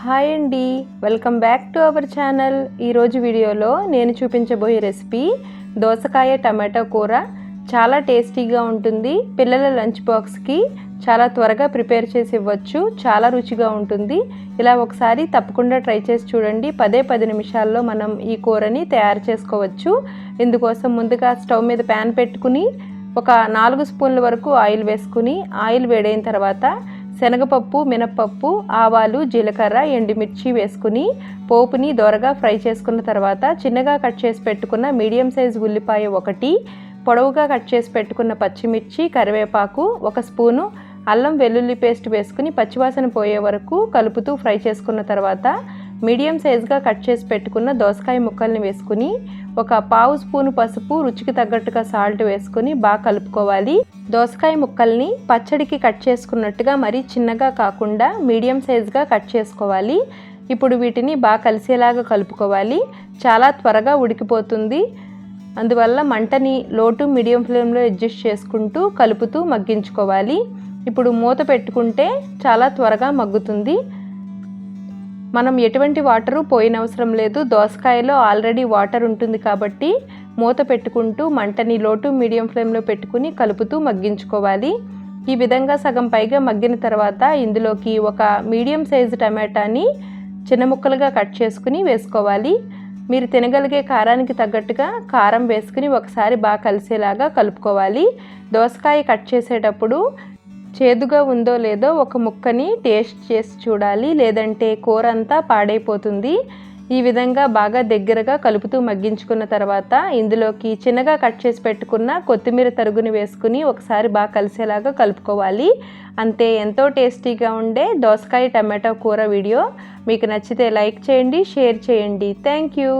Hi అండి. Welcome back to our channel. ఈరోజు వీడియోలో నేను చూపించబోయే రెసిపీ దోసకాయ టమాటో కూర. చాలా టేస్టీగా ఉంటుంది. పిల్లల లంచ్ బాక్స్కి చాలా త్వరగా ప్రిపేర్ చేసి ఇవ్వచ్చు. చాలా రుచిగా ఉంటుంది. ఇలా ఒకసారి తప్పకుండా ట్రై చేసి చూడండి. పదే పది నిమిషాల్లో మనం ఈ కూరని తయారు చేసుకోవచ్చు. ఇందుకోసం ముందుగా స్టవ్ మీద ప్యాన్ పెట్టుకుని ఒక నాలుగు స్పూన్ల వరకు ఆయిల్ వేసుకుని ఆయిల్ వేడైన తర్వాత శనగపప్పు మినప్పప్పు ఆవాలు జీలకర్ర ఎండుమిర్చి వేసుకుని పోపుని దోరగా ఫ్రై చేసుకున్న తర్వాత చిన్నగా కట్ చేసి పెట్టుకున్న మీడియం సైజ్ ఉల్లిపాయ ఒకటి పొడవుగా కట్ చేసి పెట్టుకున్న పచ్చిమిర్చి కరివేపాకు ఒక స్పూను అల్లం వెల్లుల్లి పేస్ట్ వేసుకుని పచ్చివాసన పోయే వరకు కలుపుతూ ఫ్రై చేసుకున్న తర్వాత మీడియం సైజ్గా కట్ చేసి పెట్టుకున్న దోసకాయ ముక్కల్ని వేసుకుని ఒక పావు స్పూను పసుపు రుచికి తగ్గట్టుగా సాల్ట్ వేసుకుని బాగా కలుపుకోవాలి. దోసకాయ ముక్కల్ని పచ్చడికి కట్ చేసుకున్నట్టుగా మరీ చిన్నగా కాకుండా మీడియం సైజ్గా కట్ చేసుకోవాలి. ఇప్పుడు వీటిని బాగా కలిసేలాగా కలుపుకోవాలి. చాలా త్వరగా ఉడికిపోతుంది. అందువల్ల మంటని లోటు మీడియం ఫ్లేమ్లో అడ్జస్ట్ చేసుకుంటూ కలుపుతూ మగ్గించుకోవాలి. ఇప్పుడు మూత పెట్టుకుంటే చాలా త్వరగా మగ్గుతుంది. మనం ఎటువంటి వాటరు పోయినవసరం లేదు. దోసకాయలో ఆల్రెడీ వాటర్ ఉంటుంది కాబట్టి మూత పెట్టుకుంటూ మంటని లోటు మీడియం ఫ్లేమ్లో పెట్టుకుని కలుపుతూ మగ్గించుకోవాలి. ఈ విధంగా సగం పైగా మగ్గిన తర్వాత ఇందులోకి ఒక మీడియం సైజు టమాటాని చిన్న ముక్కలుగా కట్ చేసుకుని వేసుకోవాలి. మీరు తినగలిగే కారానికి తగ్గట్టుగా కారం వేసుకుని ఒకసారి బాగా కలిసేలాగా కలుపుకోవాలి. దోసకాయ కట్ చేసేటప్పుడు చేదుగా ఉందో లేదో ఒక ముక్కని టేస్ట్ చేసి చూడాలి. లేదంటే కూర అంతా పాడైపోతుంది. ఈ విధంగా బాగా దగ్గరగా కలుపుతూ మగ్గించుకున్న తర్వాత ఇందులోకి చిన్నగా కట్ చేసి పెట్టుకున్న కొత్తిమీర తరుగుని వేసుకుని ఒకసారి బాగా కలిసేలాగా కలుపుకోవాలి. అంతే ఎంతో టేస్టీగా ఉండే దోసకాయ టమాటో కూర వీడియో. మీకు నచ్చితే లైక్ చేయండి షేర్ చేయండి. Thank you.